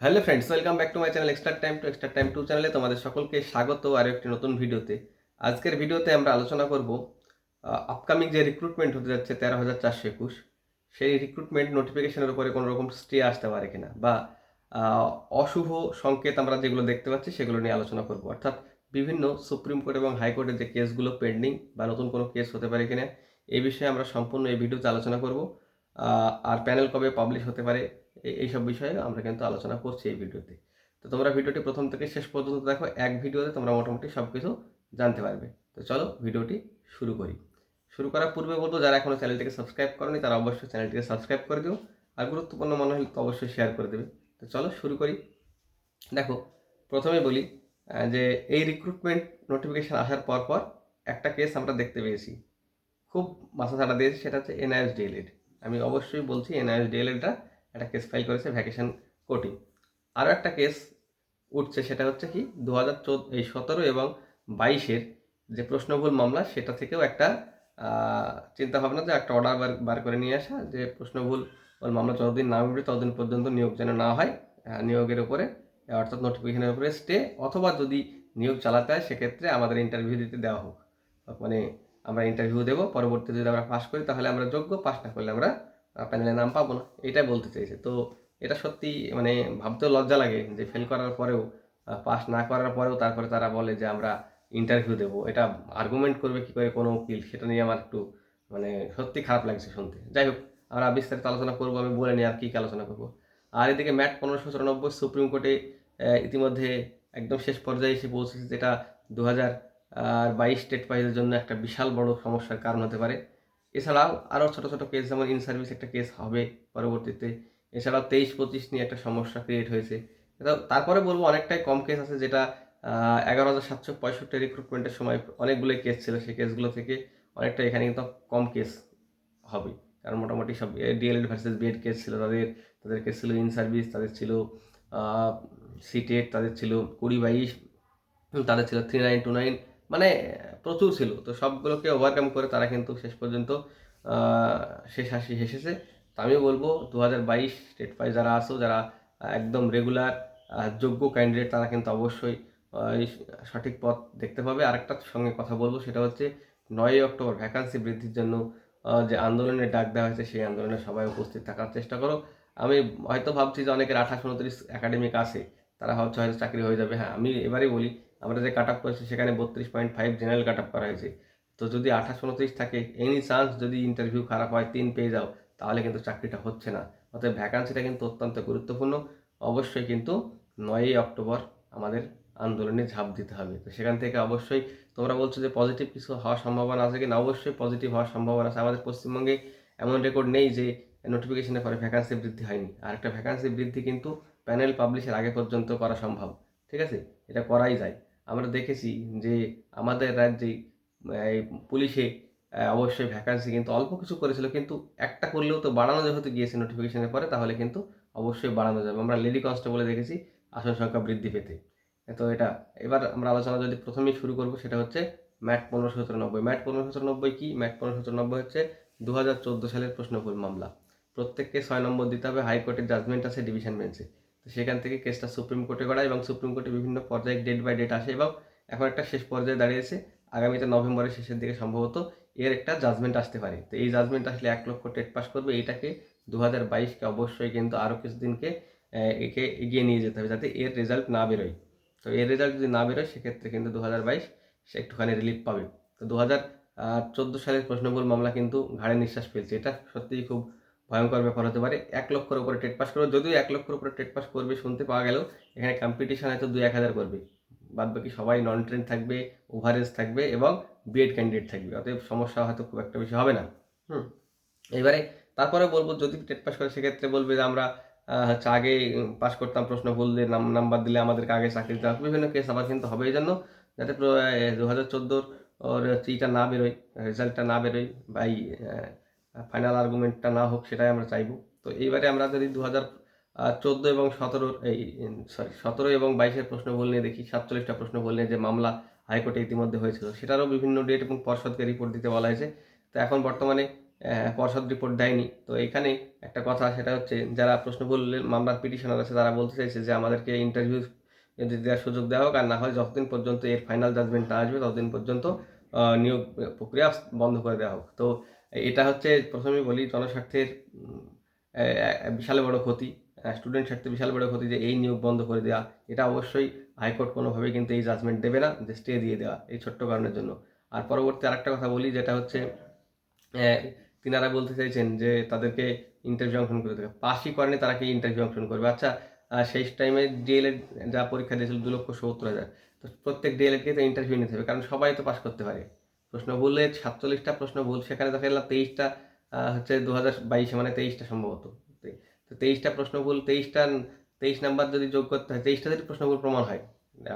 Hello friends welcome back to my channel extra time to extra time to চ্যানেলে তোমাদের সকলকে স্বাগত আর একটি নতুন ভিডিওতে। আজকের ভিডিওতে আমরা আলোচনা করব আপকামিং যে রিক্রুটমেন্ট হতে যাচ্ছে তেরো হাজার চারশো একুশ, সেই রিক্রুটমেন্ট নোটিফিকেশনের উপরে কোনো রকম স্টে আসতে পারে কিনা বা অশুভ সংকেত আমরা যেগুলো দেখতে পাচ্ছি সেগুলো নিয়ে আলোচনা করব। অর্থাৎ বিভিন্ন সুপ্রিম কোর্ট এবং হাইকোর্টের যে কেসগুলো পেন্ডিং বা নতুন কোনো কেস হতে পারে কিনা, এই বিষয়ে আমরা সম্পূর্ণ এই ভিডিওতে আলোচনা করব। আর প্যানেল কবে পাবলিশ হতে পারে এইসব বিষয়ে আমরা কিন্তু আলোচনা করছি এই ভিডিওতে। তো তোমরা ভিডিওটি প্রথম থেকে শেষ পর্যন্ত দেখো, এক ভিডিওতে তোমরা মোটামুটি সব কিছু জানতে পারবে। তো চলো ভিডিওটি শুরু করি। শুরু করার পূর্বে বলব, যারা এখনও চ্যানেলটিকে সাবস্ক্রাইব করনি, তারা অবশ্যই চ্যানেলটিকে সাবস্ক্রাইব করে দিও। আর গুরুত্বপূর্ণ মনে হলে তো অবশ্যই শেয়ার করে দেবে। তো চলো শুরু করি। দেখো, প্রথমে বলি যে এই রিক্রুটমেন্ট নোটিফিকেশান আসার পর পর একটা কেস আমরা দেখতে পেয়েছি। খুব মাথা ছাড়া দিয়েছে, সেটা হচ্ছে এনআইএস ডিএলএড আমি অবশ্যই বলছি এনআইএস ডিএলএডটা একটা কেস ফাইল করেছে ভ্যাকেশন কোর্টে আরও একটা কেস উঠছে সেটা হচ্ছে কি দু হাজার চোদ্দ এই সতেরো এবং বাইশের যে প্রশ্নভুল মামলা সেটা থেকেও একটা চিন্তা ভাবনা যে একটা অর্ডার বার বার করে নিয়ে আসা যে প্রশ্নভুল মামলা যতদিন না উঠবে ততদিন পর্যন্ত নিয়োগ যেন না হয় নিয়োগের আহ, অর্থাৎ নোটিফিকেশনের উপরে স্টে অথবা যদি নিয়োগ চালাতে হয় সেক্ষেত্রে আমাদের ইন্টারভিউ দিতে দেওয়া হোক। মানে আমরা ইন্টারভিউ দেবো পরবর্তীতে যদি আমরা পাশ করি তাহলে আমরা যোগ্য পাস না করলে আমরা প্যানেলে নাম পাবো না, এটাই বলতে চাইছে। তো এটা সত্যি মানে ভাবতেও লজ্জা লাগে যে ফেল করার পরেও পাস না করার পরেও তারপরে তারা বলে যে আমরা ইন্টারভিউ দেবো। এটা আর্গুমেন্ট করবে কি করে কোনো উকিল, সেটা নিয়ে আমার একটু মানে সত্যি খারাপ লাগছে শুনতে। যাই হোক, আমরা বিস্তারিত আলোচনা করব, আমি বলে নিই আর কী আলোচনা করব। আর এদিকে ম্যাট পনেরোশো চুরানব্বই সুপ্রিম কোর্টে ইতিমধ্যে একদম শেষ পর্যায়ে এসে পৌঁছেছে, যেটা দু হাজার আর বাইশ স্টেট প্রাইজের জন্য একটা বিশাল বড় সমস্যার কারণ হতে পারে। এছাড়াও আরও ছোটো ছোটো কেস যেমন ইন সার্ভিস একটা কেস হবে পরবর্তীতে। এছাড়াও তেইশ পঁচিশ নিয়ে একটা সমস্যা ক্রিয়েট হয়েছে। তারপরে বলব অনেকটাই কম কেস আছে যেটা এগারো হাজার সাতশো পঁয়ষট্টি রিক্রুটমেন্টের সময় অনেকগুলো কেস ছিল। সেই কেসগুলো থেকে অনেকটা এখানে কিন্তু কম কেস হবে। কারণ মোটামুটি সব ডিএলএড ভার্সেস বিএড কেস ছিল তাদের। তাদের কেস ছিল ইন সার্ভিস তাদের ছিল সিটেট তাদের ছিল কুড়ি বাইশ, তাদের ছিল থ্রি নাইন টু নাইন মানে প্রচুর ছিল। তো সবগুলোকে ওভারকাম করে তারা কিন্তু শেষ পর্যন্ত শেষ হাসি হেসেছে। তো আমি বলব দু হাজার বাইশ স্টেট পাই যারা আসো যারা একদম রেগুলার যোগ্য ক্যান্ডিডেট তারা কিন্তু অবশ্যই সঠিক পথ দেখতে পাবে। আরেকটা সঙ্গে কথা বলব, সেটা হচ্ছে নয়ই অক্টোবর ভ্যাকান্সি বৃদ্ধির জন্য যে আন্দোলনের ডাক দেওয়া হয়েছে, সেই আন্দোলনে সবাই উপস্থিত থাকার চেষ্টা করো। আমি হয়তো ভাবছি যে অনেকের আঠাশ, উনত্রিশ একাডেমিক আছে, তারা ভাবছে হয়তো চাকরি হয়ে যাবে। হ্যাঁ আমি এবারেই বলি আমরা যে কাট আপ করেছি, সেখানে বত্রিশ point five general cut up করা হয়েছে। তো যদি আঠাশ উনত্রিশ থাকে এনি চান্স যদি ইন্টারভিউ খারাপ হয়, তিন পেয়ে যাও, তাহলে কিন্তু চাকরিটা হচ্ছে না। অতএব ভ্যাকান্সিটা কিন্তু অত্যন্ত গুরুত্বপূর্ণ। অবশ্যই কিন্তু নয়ই অক্টোবর আমাদের আন্দোলনে ঝাঁপ দিতে হবে। তো সেখান থেকে অবশ্যই তোমরা বলছো যে পজিটিভ কিছু হওয়ার সম্ভাবনা আছে কিনা? অবশ্যই পজিটিভ হওয়ার সম্ভাবনা আছে। আমাদের পশ্চিমবঙ্গে এমন রেকর্ড নেই যে নোটিফিকেশনের পরে ভ্যাকান্সি বৃদ্ধি হয়নি। আর একটা ভ্যাকান্সি বৃদ্ধি কিন্তু প্যানেল পাবলিশের আগে পর্যন্ত করা সম্ভব। ঠিক আছে? এটা করাই যায়। আমরা দেখেছি যে আমাদের রাজ্যে পুলিশে অবশ্যই ভ্যাকান্সি কিন্তু অল্প কিছু করেছিল, কিন্তু একটা করলেও তো বাড়ানো যেহেতু গিয়েছে নোটিফিকেশনের পরে, তাহলে কিন্তু অবশ্যই বাড়ানো যাবে। আমরা লেডি কনস্টেবলে দেখেছি, আসন সংখ্যা বৃদ্ধি পেতে। তো এটা, এবার আমরা আলোচনা যদি প্রথমেই শুরু করব, সেটা হচ্ছে ম্যাট পনেরোশো চুরানব্বই ম্যাট পনেরোশো চুরানব্বই কি? ম্যাট পনেরো পনেরোশো চুরানব্বই হচ্ছে দু হাজার চোদ্দ সালের প্রশ্নভুল মামলা। প্রত্যেককে ছয় নম্বর দিতে হবে, হাইকোর্টের জাজমেন্ট আছে ডিভিশন বেঞ্চে তো সেখান থেকে কেসটা সুপ্রিম কোর্টে করা এবং সুপ্রিম কোর্টে বিভিন্ন পর্যায়ে ডেট বাই ডেট আসে এবং এখন একটা শেষ পর্যায়ে দাঁড়িয়েছে। আগামীতে নভেম্বরের শেষের দিকে সম্ভবত এর একটা জাজমেন্ট আসতে পারে। তো এই জাজমেন্ট আসলে এক লক্ষ টেট পাস করবে। এইটাকে দু হাজার বাইশকে অবশ্যই কিন্তু আরও কিছুদিনকে একে এগিয়ে নিয়ে যেতে হবে যাতে এর রেজাল্ট না বেরোয়। তো এর রেজাল্ট যদি না বেরোয়, সেক্ষেত্রে কিন্তু দু হাজার বাইশ সে একটুখানি রিলিফ পাবে। তো দু হাজার চোদ্দ সালের প্রশ্নবুল মামলা কিন্তু ঘাড়ে নিঃশ্বাস ফেলছে। এটা সত্যিই খুব ভয়ঙ্কর ব্যাপার হতে পারে। এক লক্ষর উপরে টেট পাস করবে। যদিও এক লক্ষর উপরে টেট পাস করবে, শুনতে পাওয়া গেলেও এখানে কম্পিটিশন হয়তো দুই এক হাজার করবে। বাদ বাকি সবাই নন ট্রেন থাকবে ওভারেজ থাকবে এবং বিএড ক্যান্ডিডেট থাকবে। অতএব সমস্যা হয়তো খুব একটা বেশি হবে না। হুম। এবারে তারপরে বলব, যদি টেট পাস করে সেক্ষেত্রে বলবে যে আমরা হচ্ছে আগে পাস করতাম প্রশ্ন দিয়ে নাম নাম্বার দিলে আমাদেরকে আগে চাকরি দিতে হবে। বিভিন্ন কেস আবার কিন্তু হবে। এই জন্য যাতে দু হাজার চোদ্দোর, ওর চিটা না বেরোয়, রেজাল্টটা না বেরোয় বা ফাইনাল আর্গুমেন্টটা না হোক, সেটাই আমরা চাইব। তো এইবারে আমরা যদি দু হাজার চোদ্দ এবং সতেরোর এই সরি সতেরো এবং বাইশের প্রশ্ন ভুল নিয়ে দেখি, সাতচল্লিশটা প্রশ্ন ভুল নিয়ে যে মামলা হাইকোর্টে ইতিমধ্যে হয়েছিল, সেটারও বিভিন্ন ডেট এবং পর্ষদকে রিপোর্ট দিতে বলা হয়েছে। তো এখন বর্তমানে পর্ষদ রিপোর্ট দেয়নি। তো এখানে একটা কথা, সেটা হচ্ছে, যারা প্রশ্ন বললেন মামলার পিটিশনার আছে, তারা বলতে চাইছে যে আমাদেরকে ইন্টারভিউ যদি দেওয়ার সুযোগ দেওয়া হোক, আর না হয় যতদিন পর্যন্ত এর ফাইনাল জাজমেন্ট না আসবে, ততদিন পর্যন্ত নিয়োগ প্রক্রিয়া বন্ধ করে দেওয়া হোক। তো এটা হচ্ছে প্রথমেই বলি জনস্বার্থের বিশাল বড় ক্ষতি স্টুডেন্ট স্বার্থে বিশাল বড় ক্ষতি যে এই নিয়োগ বন্ধ করে দেওয়া এটা অবশ্যই হাইকোর্ট কোনোভাবে কিন্তু এই জাজমেন্ট দেবে না, যে স্টে দিয়ে দেওয়া, এই ছোট্ট কারণের জন্য। আর পরবর্তী আরেকটা কথা বলি যেটা হচ্ছে তিনারা বলতে চাইছেন যে তাদেরকে ইন্টারভিউ অংশগ্রহণ করে দেবে। পাশই করেনি, তারা কি ইন্টারভিউ অংশগ্রহণ করবে? আচ্ছা সেই টাইমে ডিএলএড যা পরীক্ষা দিয়েছিল দু লক্ষ সত্তর হাজার। তো প্রত্যেক ডিএলএডকে তো ইন্টারভিউ নিতে হবে, কারণ সবাই তো পাস করতে পারে। প্রশ্ন বললে সাতচল্লিশটা প্রশ্ন ভুল সেখানে দেখা গেল তেইশটা হচ্ছে দু হাজার বাইশে মানে তেইশটা সম্ভবত। তো তেইশটা প্রশ্ন ভুল তেইশটা, তেইশ নাম্বার যদি যোগ করতে হয়, তেইশটা যদি প্রশ্ন ভুল প্রমাণ হয়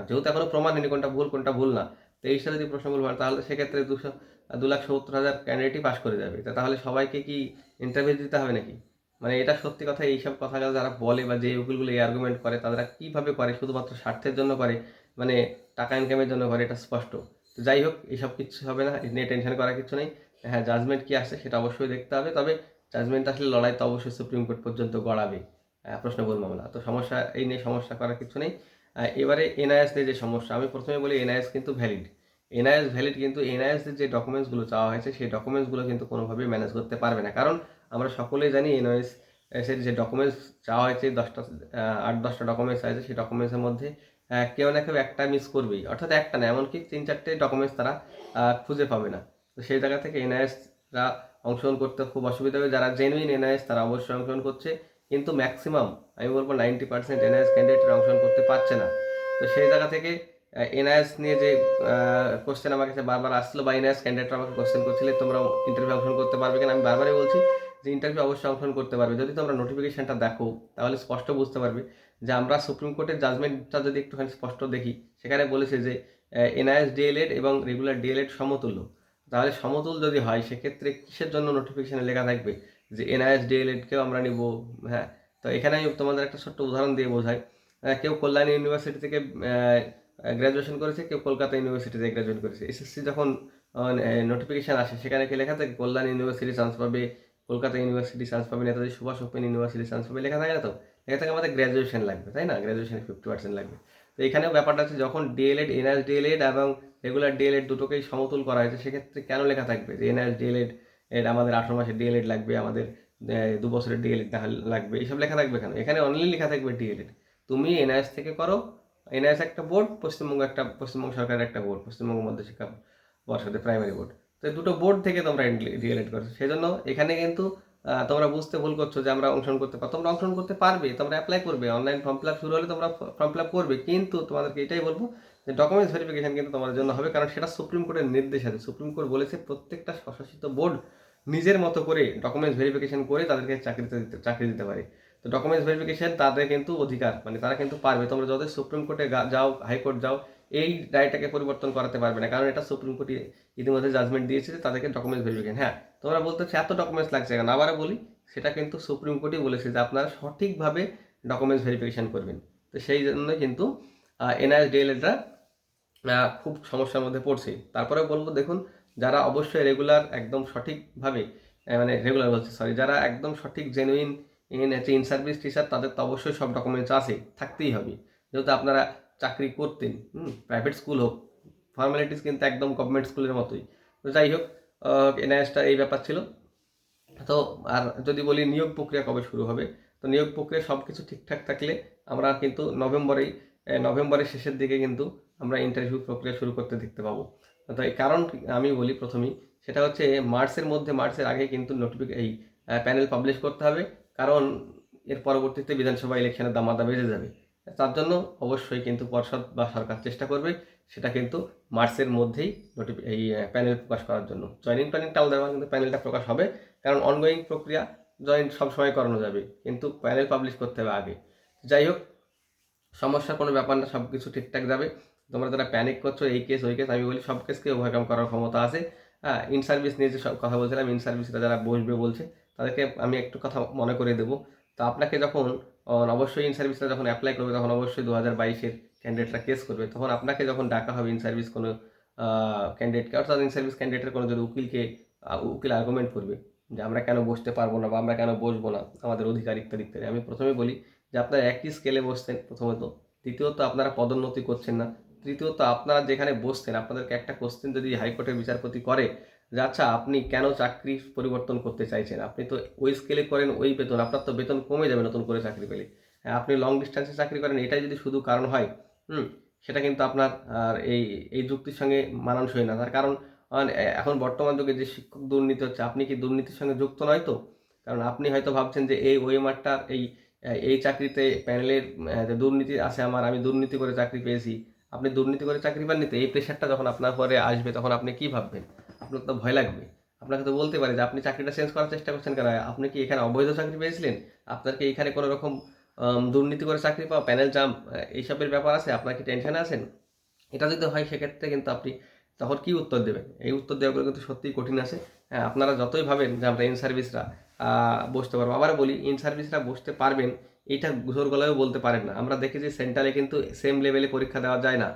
যেহেতু এখনও প্রমাণ হয়নি কোনটা ভুল কোনটা ভুল না, তেইশটা যদি প্রশ্ন ভুল হয়, তাহলে সেক্ষেত্রে দুশো, দু লাখ সত্তর হাজার ক্যান্ডিডেটই পাস করে যাবে। তা তাহলে সবাইকে কি ইন্টারভিউ দিতে হবে নাকি? মানে এটা সত্যি কথা, এইসব কথা যারা বলে বা যে উকিলগুলো এই আর্গুমেন্ট করে তারা কীভাবে করে? শুধুমাত্র স্বার্থের জন্য করে? মানে টাকা ইনকামের জন্য করে? এটা স্পষ্ট। তো যাই হোক এইসব কিছু হবে না এ নিয়ে টেনশন করার কিছু নেই। হ্যাঁ জাজমেন্ট কী আসছে সেটা অবশ্যই দেখতে হবে তবে জাজমেন্ট আসলে লড়াই তো অবশ্যই সুপ্রিম কোর্ট পর্যন্ত গড়াবে আহ, প্রশ্নবহুল মামলা। তো সমস্যা এই নিয়ে সমস্যা করার কিছু নেই। এবারে এনআইএস নিয়ে যে সমস্যা আমি প্রথমে বলি এনআইএস কিন্তু ভ্যালিড এনআইএস ভ্যালিড কিন্তু এনআইএস যে ডকুমেন্টসগুলো চাওয়া হয়েছে সেই ডকুমেন্টসগুলো কিন্তু কোনোভাবেই ম্যানেজ করতে পারবে না। কারণ আমরা সকলেই জানি এনআইএস এর যে ডকুমেন্টস চাওয়া হয়েছে দশটা আট দশটা ডকুমেন্টস আছে সেই ডকুমেন্টসের মধ্যে কেউ না কেউ একটা মিস করবেই। অর্থাৎ একটা না, এমনকি তিন চারটে ডকুমেন্টস তারা খুঁজে পাবে না। তো সেই জায়গা থেকে এনআইএসরা অংশগ্রহণ করতে খুব অসুবিধা হবে। যারা জেনুইন এনআইএস তারা অবশ্যই অংশগ্রহণ করছে। কিন্তু ম্যাক্সিমাম আমি বলব নাইনটি পার্সেন্ট এনআইএস ক্যান্ডিডেটরা অংশগ্রহণ করতে পারছে না। তো সেই জায়গা থেকে এনআইএস নিয়ে যে কোশ্চেন আমার কাছে বারবার আসলো বা এনআইএস ক্যান্ডিডেটরা আমাকে কোশ্চেন করছিলে, তোমরা ইন্টারভিউ অংশগ্রহণ করতে পারবে কিনা, আমি বারবারই বলছি যে ইন্টারভিউ অবশ্যই অংশগ্রহণ করতে পারবে। যদি তোমরা নোটিফিকেশানটা দেখো, তাহলে স্পষ্ট বুঝতে পারবে যে আমরা সুপ্রিম কোর্টের জাজমেন্টটা যদি একটুখানি স্পষ্ট দেখি, সেখানে বলেছে যে এনআইএস ডিএলএড এবং রেগুলার ডিএলএড সমতুল্য। তাহলে সমতুল যদি হয়, সেক্ষেত্রে কিসের জন্য নোটিফিকেশানে লেখা থাকবে যে এনআইএস ডিএলএডকেও আমরা নিব? হ্যাঁ তো এখানে আমি তোমাদের একটা ছোট্ট উদাহরণ দিয়ে বোঝাই। কেউ কল্যাণী ইউনিভার্সিটি থেকে গ্র্যাজুয়েশন করেছে, কেউ কলকাতা ইউনিভার্সিটি থেকে গ্র্যাজুয়েট করেছে। এসএসসি যখন নোটিফিকেশান আসে, সেখানে কি লেখা থাকে? কল্যাণ ইউনিভার্সিটি চান্স পাবে কলকাতা ইউনিভার্সিটি চান্স পাবে Netaji Subhash open university chance পাবে, লেখা থাকে না তো? লেখা থাকে আমাদের গ্র্যাজুয়েশন লাগবে, তাই না? গ্র্যাজুয়েশনে ফিফটি পার্সেন্ট লাগবে। তো এখানেও ব্যাপারটা হচ্ছে যখন ডিএলএড এনআইএস ডিএলএড এবং রেগুলার ডিএলএড দুটোকেই সমতুল করা হয়েছে, সেক্ষেত্রে কেন লেখা থাকবে? যে এনআইএস ডিএলএড এর আমাদের আঠারো মাসের ডিএলএড লাগবে, আমাদের দু বছরের ডিএলএড লাগবে এইসব লেখা থাকবে কেন? এখানে অনলি লেখা থাকবে ডিএলএড তুমি এনআইএস থেকে করো এনআইএস একটা বোর্ড পশ্চিমবঙ্গ একটা, পশ্চিমবঙ্গ সরকারের একটা বোর্ড পশ্চিমবঙ্গ মধ্য শিক্ষা পর্ষদের প্রাইমারি বোর্ড তো দুটো বোর্ড থেকে তোমরা ডিএলএড করছ। সেই জন্য এখানে কিন্তু তোমরা বুঝতে ভুল করছ যে আমরা অংশগ্রহণ করতে পারো তোমরা অংশগ্রহণ করতে পারবে, তোমরা অ্যাপ্লাই করবে অনলাইন ফর্ম ফিল আপ শুরু হলে তোমরা ফর্ম ফিল আপ করবে, কিন্তু তোমাদেরকে এটাই বলব যে ডকুমেন্টস ভেরিফিকেশন কিন্তু তোমাদের জন্য হবে, কারণ সেটা সুপ্রিম কোর্টের নির্দেশ আছে। সুপ্রিম কোর্ট বলেছে প্রত্যেকটা স্বশাসিত বোর্ড নিজের মতো করে ডকুমেন্টস ভেরিফিকেশন করে তাদেরকে চাকরিতে দিতে চাকরি দিতে পারে। তো ডকুমেন্টস ভেরিফিকেশন তাদের কিন্তু অধিকার মানে তারা কিন্তু পারবে। তোমরা যতই সুপ্রিম কোর্টে যাও হাইকোর্ট যাও এই রায়টাকে পরিবর্তন করাতে পারবে না। কারণ এটা সুপ্রিম কোর্ট ইতিমধ্যে জাজমেন্ট দিয়েছে যে তাদেরকে ডকুমেন্টস ভেরিফিকেশন হ্যাঁ তোমরা বলতে এত ডকুমেন্টস লাগছে কেন? আবারও বলি, সেটা কিন্তু সুপ্রিম কোর্টই বলেছে যে আপনারা সঠিকভাবে ডকুমেন্টস ভেরিফিকেশন করবেন। তো সেই জন্য কিন্তু এনআইএস ডিএলএডরা খুব সমস্যার মধ্যে পড়ছে। তারপরে বলব, দেখুন, যারা অবশ্যই রেগুলার একদম সঠিকভাবে মানে রেগুলার বলছে সরি যারা একদম সঠিক genuine in in service teacher তাদের তো অবশ্যই সব ডকুমেন্টস আছে, থাকতেই হবে। যেহেতু আপনারা চাকরি করতেন, হুম প্রাইভেট স্কুল হোক ফর্মালিটিস কিন্তু একদম গভর্নমেন্ট স্কুলের মতোই। তো যাই হোক এনআইএসটা এই ব্যাপার ছিল। তো আর যদি বলি নিয়োগ প্রক্রিয়া কবে শুরু হবে, তো নিয়োগ প্রক্রিয়া সব কিছু ঠিকঠাক থাকলে আমরা কিন্তু নভেম্বরেই নভেম্বরের শেষের দিকে কিন্তু আমরা ইন্টারভিউ প্রক্রিয়া শুরু করতে দেখতে পাবো। তো এই কারণ আমি বলি প্রথমেই, সেটা হচ্ছে মার্চের মধ্যে, মার্চের আগে কিন্তু নোটিফিক এই প্যানেল পাবলিশ করতে হবে। কারণ এর পরবর্তীতে বিধানসভা ইলেকশনের দামাদা বেড়ে যাবে। তার জন্য অবশ্যই কিন্তু পর্ষদ বা সরকার চেষ্টা করবে সেটা কিন্তু মার্চের মধ্যেই নোটিফি এই প্যানেল প্রকাশ করার জন্য। জয়েনিং প্যানেলটা আলাদা কিন্তু প্যানেলটা প্রকাশ হবে। কারণ অনগোয়িং প্রক্রিয়া জয়েন সবসময় করানো যাবে, কিন্তু প্যানেল পাবলিশ করতে হবে আগে। যাই হোক, সমস্যার কোনো ব্যাপার না সব কিছু ঠিকঠাক যাবে। তোমরা যারা প্যানিক করছ, এই কেস ওই কেস আমি বলি সব কেসকে ওভারকাম করার ক্ষমতা আছে। হ্যাঁ ইন সার্ভিস নিয়ে যে সব কথা বলছিলাম ইন সার্ভিসরা যারা বসবে বলছে, তাদেরকে আমি একটু কথা মনে করে দেবো। তো আপনাকে যখন অবশ্যই ইন সার্ভিসটা যখন অ্যাপ্লাই করবে, তখন অবশ্যই দু হাজার বাইশের ক্যান্ডিডেটরা কেস করবে। তখন আপনাকে যখন ডাকা হবে ইন সার্ভিস কোনো ক্যান্ডিডেটকে অর্থাৎ ইন সার্ভিস ক্যান্ডিডেটের কোনো যদি উকিলকে উকিল আর্গুমেন্ট করবে যে আমরা কেন বসতে পারব না বা আমরা কেন বসবো না আমাদের অধিকার ইত্যাদি ইত্যাদি, আমি প্রথমে বলি যে আপনারা একই স্কেলে বসতেন প্রথমত। দ্বিতীয়ত আপনারা পদোন্নতি করছেন না। তৃতীয়ত আপনারা যেখানে বসছেন আপনাদেরকে একটা কোশ্চেন যদি হাইকোর্টের বিচারপতি করে যে আচ্ছা আপনি কেন চাকরি পরিবর্তন করতে চাইছেন? আপনি তো ওই স্কেলে করেন ওই বেতন। আপনার তো বেতন কমে যাবে নতুন করে চাকরি পেলে। হ্যাঁ, আপনি লং ডিস্টেন্সে চাকরি করেন এটাই যদি শুধু কারণ হয় হুম সেটা কিন্তু আপনার আর এই এই যুক্তির সঙ্গে মানানসই না। তার কারণ এখন বর্তমান যুগে যে শিক্ষক দুর্নীতি হচ্ছে আপনি কি দুর্নীতির সঙ্গে যুক্ত নয় তো? কারণ আপনি হয়তো ভাবছেন যে এই ওয়েমারটার এই এই চাকরিতে প্যানেলের যে দুর্নীতি আছে আমার আমি দুর্নীতি করে চাকরি পেয়েছি। আপনি দুর্নীতি করে চাকরি পাননি তো? এই প্রেশারটা যখন আপনার পরে আসবে তখন আপনি কি ভাববেন? আপনার তো ভয় লাগবে। আপনাকে তো বলতে পারে যে আপনি চাকরিটা চেঞ্জ করার চেষ্টা করছেন কেন? আপনি কি এখানে অবৈধ চাকরি পেয়েছিলেন? আপনার কি এখানে কোনো রকম দুর্নীতি করে চাকরি পাওয়া প্যানেল জাম এইসবের ব্যাপার আছে? আপনার কি টেনশনে আছেন? এটা যদি হয়, সেক্ষেত্রে কিন্তু আপনি তখন কি উত্তর দেবেন? এই উত্তর দেওয়াগুলো কিন্তু সত্যিই কঠিন আছে। হ্যাঁ আপনারা যতই ভাবেন যে আমরা ইন সার্ভিসরা বসতে পারব। আবার বলি ইন সার্ভিসরা বসতে পারবেন, এটা জোর গলায়ও বলতে পারেন না। আমরা দেখেছি সেন্ট্রালে কিন্তু সেম লেভেলে পরীক্ষা দেওয়া যায় না।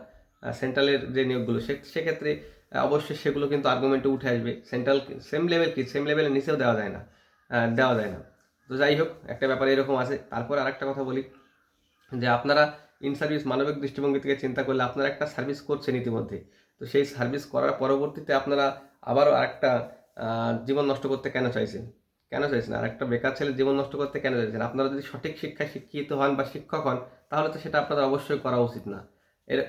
সেন্ট্রালের যে নিয়োগগুলো, সে, সেক্ষেত্রে অবশ্যই সেগুলো কিন্তু আর্গুমেন্টে উঠে আসবে। সেন্ট্রাল সেম লেভেল কি সেম লেভেলের নিচেও দেওয়া যায় না দেওয়া যায় না। তো যাই হোক, একটা ব্যাপার এরকম আছে। তারপর আরেকটা কথা বলি, যে আপনারা ইন সার্ভিস মানবিক দৃষ্টিভঙ্গি থেকে চিন্তা করলে আপনারা একটা সার্ভিস করছেন ইতিমধ্যে। তো সেই সার্ভিস করার পরবর্তীতে আপনারা আবারও আরেকটা জীবন নষ্ট করতে কেন চাইছেন? কেন চাইছেন? আর একটা বেকার ছেলে জীবন নষ্ট করতে কেন চাইছেন? আপনারা যদি সঠিক শিক্ষায় শিক্ষিত হন বা শিক্ষক হন, তাহলে তো সেটা আপনাদের অবশ্যই করা উচিত না।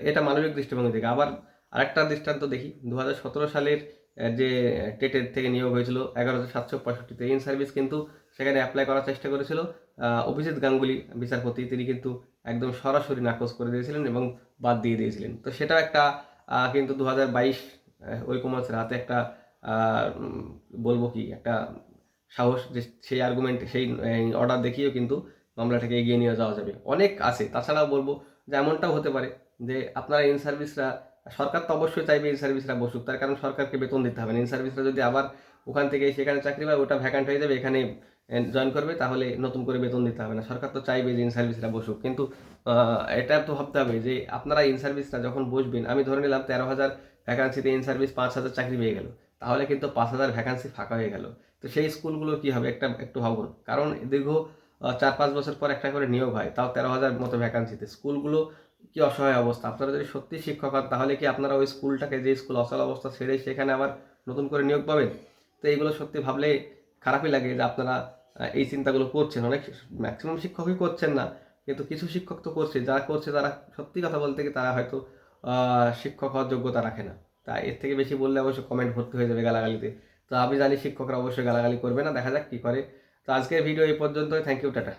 এটা মানবিক দৃষ্টিভঙ্গি থেকে। আবার আরেকটা দৃষ্টান্ত দেখি। দু হাজার সতেরো সালের যে টেটের থেকে নিয়োগ হয়েছিল এগারো সাতশো পঁয়ষট্টিতে। ইন সার্ভিস কিন্তু সেখানে অ্যাপ্লাই করার চেষ্টা করেছিল অভিজিৎ গাঙ্গুলি বিচারপতি। তিনি কিন্তু একদম সরাসরি নাকচ করে দিয়েছিলেন এবং বাদ দিয়ে দিয়েছিলেন। তো সেটা একটা কিন্তু দু হাজার বাইশ কুমারের হাতে একটা বলব কি, একটা সাহস যে, সেই আর্গুমেন্ট সেই অর্ডার দেখিয়েও কিন্তু মামলাটাকে এগিয়ে নিয়ে যাওয়া যাবে। অনেক আছে। তাছাড়াও বলব যে, এমনটাও হতে পারে যে, আপনারা ইন সার্ভিসরা সরকার তো অবশ্যই চাইবে ইন সার্ভিসরা বসুক, তার কারণ সরকারকে বেতন দিতে হবে ইন সার্ভিসরা যদি আবার ওখান থেকে সেখানে চাকরি পায় ওটা ভ্যাকান্ট হয়ে যাবে, এখানে জয়েন করবে, তাহলে নতুন করে বেতন দিতে হবে না। সরকার তো চাইবে যে ইন সার্ভিসরা বসুক, কিন্তু এটা তো ভাবতে হবে যে আপনারা ইন সার্ভিসরা যখন বসবেন, আমি ধরে নিলাম তেরো হাজার ভ্যাকান্সিতে ইন সার্ভিস পাঁচ হাজার চাকরি পেয়ে গেল, তাহলে কিন্তু পাঁচ হাজার ভ্যাকান্সি ফাঁকা হয়ে গেল। তো সেই স্কুলগুলো কি হবে? একটা, একটু ভাবুন। কারণ দীর্ঘ চার পাঁচ বছর পর একটা করে নিয়োগ হয়, তাও তেরো হাজার মতো ভ্যাকান্সিতে স্কুলগুলো কি অসহায় অবস্থা? আপনারা যদি সত্যি শিক্ষক হন, তাহলে কি আপনারা ওই স্কুলটাকে, যে স্কুল অচল অবস্থা, ছেড়ে সেখানে আবার নতুন করে নিয়োগ পাবেন? তো এইগুলো সত্যি ভাবলে খারাপই লাগে যে আপনারা এই চিন্তাগুলো করছেন। অনেক ম্যাক্সিমাম শিক্ষকই করছেন না, কিন্তু কিছু শিক্ষক তো করছে। যারা করছে তারা সত্যি কথা বলতে কি তারা হয়তো শিক্ষক হওয়ার যোগ্যতা রাখে না। তা এর থেকে বেশি বললে অবশ্যই কমেন্ট ভর্তি হয়ে যাবে গালাগালিতে। তো আমি জানি শিক্ষকরা অবশ্যই গালাগালি করবে না, দেখা যাক কী করে। তো আজকের ভিডিও এই পর্যন্তই। Thank you tata